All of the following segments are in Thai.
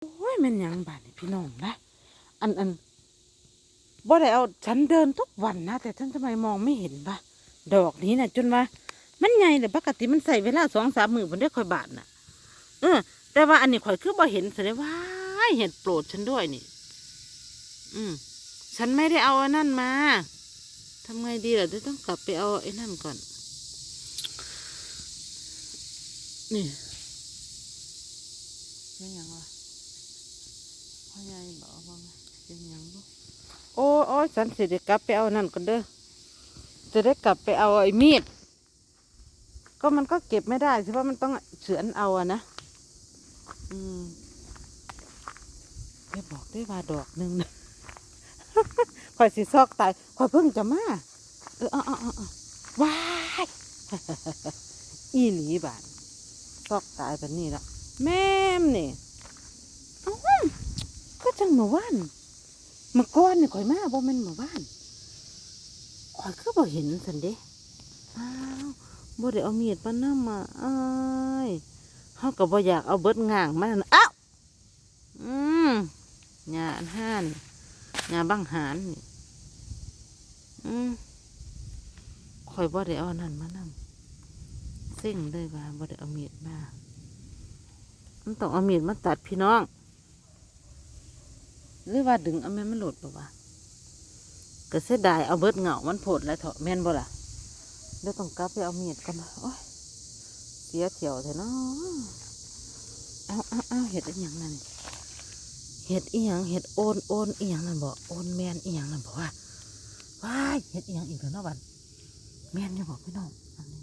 โอ้ยมันยังบาดนี่พี่น้องนะอันอันบ่ได้เอาฉันเดินทุกวันนะแต่ฉันทำไมมองไม่เห็นปะดอกนี้น่ะจนว่า มันใหญ่เลยปกติมันใส่เวลาสองสามมือมันได้ค่อยบาดน่ะ เออ แต่ว่าอันนี้ข่อยคือบ่เห็นแสดงว่าเห็นโปรดฉันด้วยนี่ อืมฉันไม่ได้เอาอันนั่นมาทำไงดีล่ะเดี๋ยวต้องกลับไปเอาไอ้นั่นก่อน นี่เป็นหยังวะ พ่อใหญ่บอกว่าไงเป็นหยังบ่โอ้โอ้ยฉันสิได้กลับไปเอานั่นก่อนเด้อจะได้กลับไปเอาไอ้มีด ก็มันก็เก็บไม่ได้สิว่ามันต้องเฉือนเอาอะนะ อืมได้บอกได้ว่าดอกหนึ่งนะข่อยสิซอกตายข่อยเพิ่งจะมาเออเอาเอาเอาเอาว้ายอีหลีบานซอกตายแบบนี้ละแม่มนี่เอ้าก็ จังเมื่อวานเมื่อก่อนนี่ข่อยมาบ่แม่นเมื่อวานข่อยก็บ่เห็นสันเด้อ้าวบ่ได้เอามียดปานน้ำมาอ้ายเฮาก็บ่อยากเอาเบิดง่างมานั่นอ้าวอืมหญ้าอันห้านหญ้าบังหารนี่อืมข่อยบ่ได้เอาอันนั่นมานำเส้งเลยว่าบ่ได้เอาเมียดมามันต้องเอาเมียดมาตัดพี่น้อง หรือว่าดึงเอาแม่นมันหลุดบ่วะก็เสียดายเอาเบิดเหงามันโผดแล้วเถอะแม่นบ่ล่ะเดี๋ยวต้องกลับไปเอาเมีดกันมาโอ้ยเสียเที่ยวเถอะเนาะเอาเอาเอาเห็ดอีหยังนั่นเห็ดอีหยังเห็ดโอนโอนอีหยังนั่นบ่โอนแมนอีหยังนั่นบ่ว่าว้ายเห็ดอีหยังอีกแล้วเนาะบัดแมนอยู่บอกพี่น้องอันนี้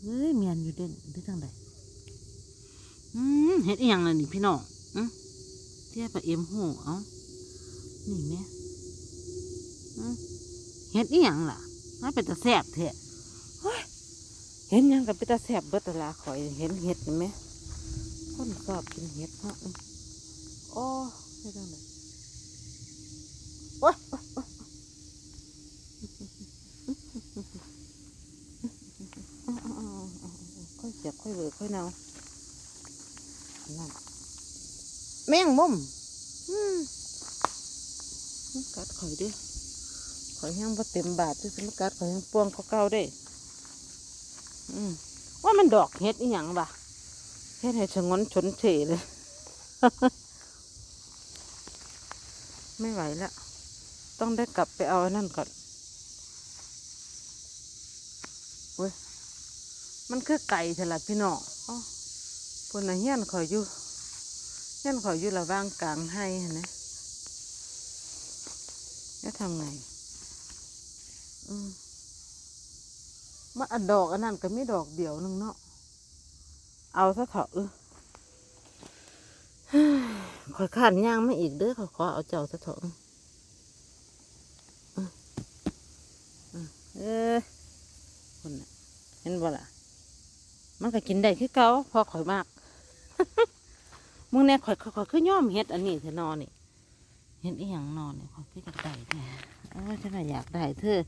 เฮ้ยเมียนอยู่เด่นหรือจังใดอืมเฮ็ดอีหยังล่ะนี่พี่น้องอืม ยบกับเอ็มหูเอานี่แม่อืมเฮ็ดอีหยังล่ะมันเป็นตาแซ่บเฮ้ยเห็นยังกับเป็นตาแซ่บเบิดตลาข่อย เห็นเห็ดนี่แม่คนชอบกินเห็ดเนาะโอ้เฮ็ดจังใดโอ้ยโอ้ยค่อยเจ็บค่อยเบิกค่อยเนานั่นแมงมุมอืม มันกัดข่อยด้วยข่อยยังบ่เต็มบาทที่สมกัดข่อยยังปวงเขาเก่าได้ อืมว่ามันดอกเห็ดอีหยังบ่ะเฮ็ดให้ชะงนชนเฉเลย ไม่ไหวแล้ว ต้องได้กลับไปเอานั่นก่อนเว้ยมันคือไก่เถอะล่ะพี่น้องอ๋อพุ่นน่ะเฮียนข่อยอยู่เฮียนข่อยอยู่ระว่างกลางให้นะ แล้วทำไงอืมมาอันดอกอันนั้นก็ไมีดอกเดียวนึงเนาะ เอาซะเถอะเออเฮ้ยข่อยขานย่างไม่อีกเด้อขอขอเอาเจ้าซะเถอะอืมอืมเออคนน่ะเห็นบ่ล่ะ มันก็กินได้คือเก่าพอข่อยมาก มึงเนี่ยข่อยข่อยข่อยคือย่อมเฮ็ดอันนี้เถอะนอนนี่ เฮ็ดอีหยังนอนเนี่ยข่อยคืออยากได้แท้โอ้ยฉันน่ะอยากได้เธอ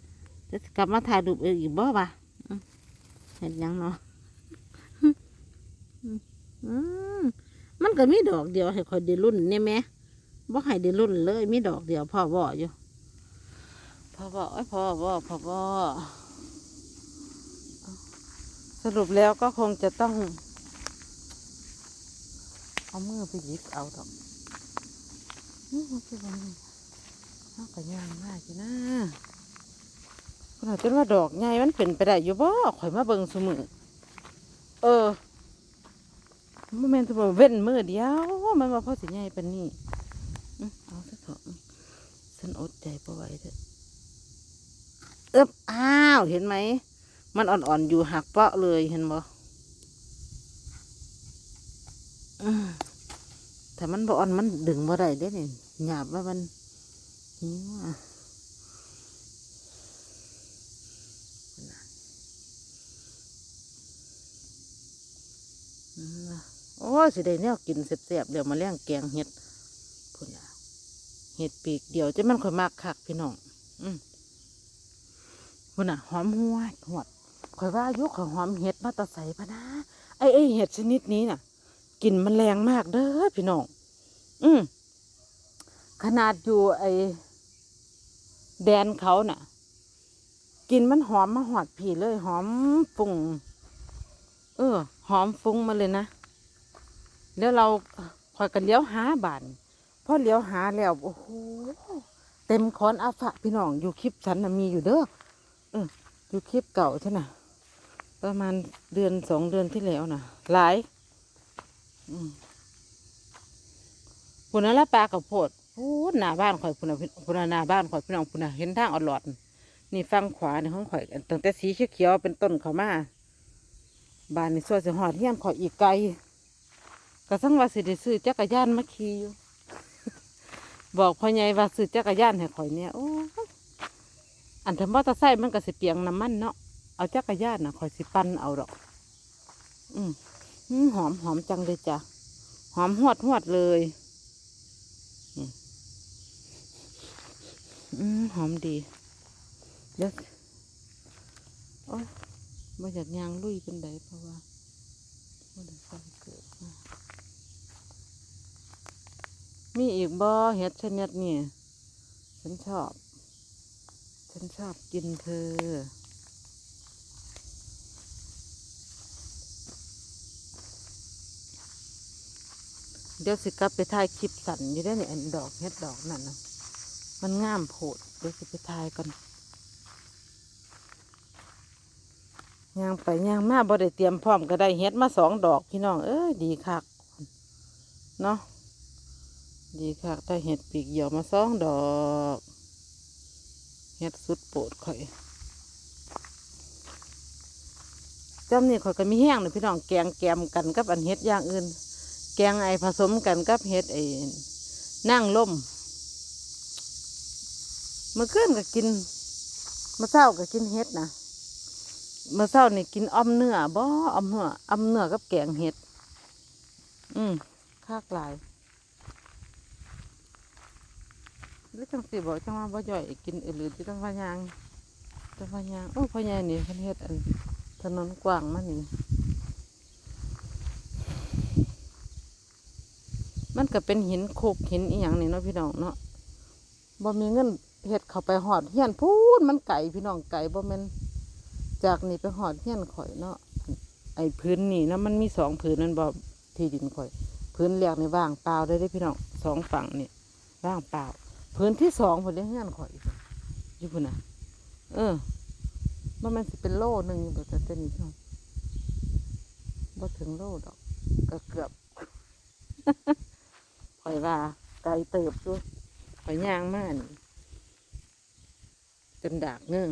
จะกลับมาถ่ายรูปเองอีกบ่ปะอืมเฮ็ดหยังเนาะอืมมันก็มีดอกเดียวให้ข่อยได้รุ่นเนี่ยแหม่บ่ให้ได้รุ่นเลยมีดอกเดียวพ่อบ่อยู่พ่อบ่เอ้ยพ่อบ่พ่อบ่สรุปแล้วก็คงจะต้อง เอามือไปหยิบเอาดอก นี่มันคือวันนี้เอากระยางมากจ้นะขนาดจนว่าดอกใหญ่มันเป็นไปได้อยู่บ่ข่อยมาเบิ่งสมือเออมันแม่นตัวเว้นมือเดียวมันมาพ่อสิใหญ่ปานนี้อื้อเอาซะเถอะฉันอดใจบ่ไหวเถอะเอิบอ้าวเห็นไหมมันอ่อนๆอยู่หักเปาะเลยเห็นบ่อืม แต่มันบ่อ่อนมันดึงบ่ได้เด้นี่หยาบว่ามันหิวอะอืมโอ้สิได้แนวกินเสียบๆเดี๋ยวมาเลี้ยงแกงเห็ดพุ่นะเห็ดปีกเดี๋ยวจะมันค่อยมากคักพี่น้อง อืมพุ่นน่ะ หอมหัวหวดข่อยว่ายุข่อยหอมเห็ดมาตะใส่พะนะไอ้ไอ้เห็ดชนิดนี้น่ะ กลิ่นมันแรงมากเด้อพี่น้อง อืมขนาดอยู่ไอแดนเขาน่ะกลิ่นมันหอมมาหอดผีเลย หอมฟุ้งเออ หอมฟุ้งมาเลยนะแล้วเราคอยกันเลี้ยวหาบานพอเลี้ยวหาแล้วโอ้โหเต็มคอนอาฝะพี่น้องอยู่คลิปฉันนะมีอยู่เด้อเอออยู่คลิปเก่าใช่น่ะ ประมาณเดือนสองเดือนที่แล้วน่ะ หลาย พุ่นละปลากับโพดพูดหน้าบ้านข่อยพุ่นน่ะพี่พุ่นน่ะหน้าบ้านข่อยพี่น้องพุ่นเห็นทางเอดหลอด นี่ฟังขวาในห้องข่อยตั้งแต่สีเขียวเป็นต้นเขามาบ้านนี่ส่วนสิหอดเฮียนข่อยอีกไกลก็ทั้งว่าสิได้ซื้อจักรยานมาขี่อยู่บอกพ่อใหญ่ว่าซื้อจักรยานให้ข่อยเนี่ยโอ้อันทำมอเตอร์ไซค์มันก็สิเปียงน้ำมันเนาะเอาจักรยานน่ะข่อยสิปั่นเอาดอก อืม หอมหอมจังเลยจ้ะ หอมหวดหวดเลยอืมหอมดีเดี๋ยวโอ้ยมาจากยางลุยเป็นไดเพราะว่าบ่ได้ฟังเกิดมามีอีกบ่เห็ดชนิดนี่ฉันชอบ ฉันชอบกินเธอ เดี๋ยวสิกลับไปถ่ายคลิปสั่นอยู่ได้อนี่อันดอกเฮ็ดดอกนั่นนะมันงามโผดเดี๋ยวสิไปถ่ายก่อนย่างไปย่างมาบ่ได้เตรียมพร้อมก็ได้เฮ็ดมาสองดอกพี่น้องเอ้ยดีคักเนาะดีคักได้เห็ดปีกเหี่ยวมาสองดอกเฮ็ดสุดโปรดข่อยจำนี่ข่อยก็มีแห้งเลยพี่น้องแกงแกมกันกับอันเฮ็ดอย่างอื่น แกงไอผสมกันกับเห็ดไอนั่งล่มเมื่อคืนก็กินเมื่อเช้าก็กินเห็ดนะเมื่อเช้านี่กินอ้อมเนื้อบ่อ้อมเนื้ออ้อมเนื้อกับแกงเห็ด อืมคากหลายหรือจังสิบอกจังว่าบ่ย่อยกินอื่นหรือที่ต้องพะยางต้องพะยางโอ้พะยางนี่เพิ่นเฮ็ดอันถนนกว้างมานี่ มันก็เป็นหินโคกหินอีหยังนี่เนาะพี่น้องเนาะบ่มีเงินเฮ็ดเข้าไปหอดเฮียนพูนมันไก่พี่น้องไก่บ่แม่นจากนี่ไปหอดเฮียนข่อยเนาะไอ้พื้นนี่นะมันมีสองพื้นนั่นบ่ที่ดินข่อย พื้นแรกนี่ว่างเปล่าได้เด้พี่น้องสองฝั่งนี่ว่างเปล่า พื้นที่สองพุ่นเลี้ยงเฮียนข่อยอยู่พุ่นน่ะ เออบ่แม่นสิเป็นโลหนึงอยู่บ่แต่แต่นี่พี่น้องบ่ถึงโลดอกก็เกือบ ข่อยว่าไกลเติบด้วยข่อยย่างมากจนดากเงื่ง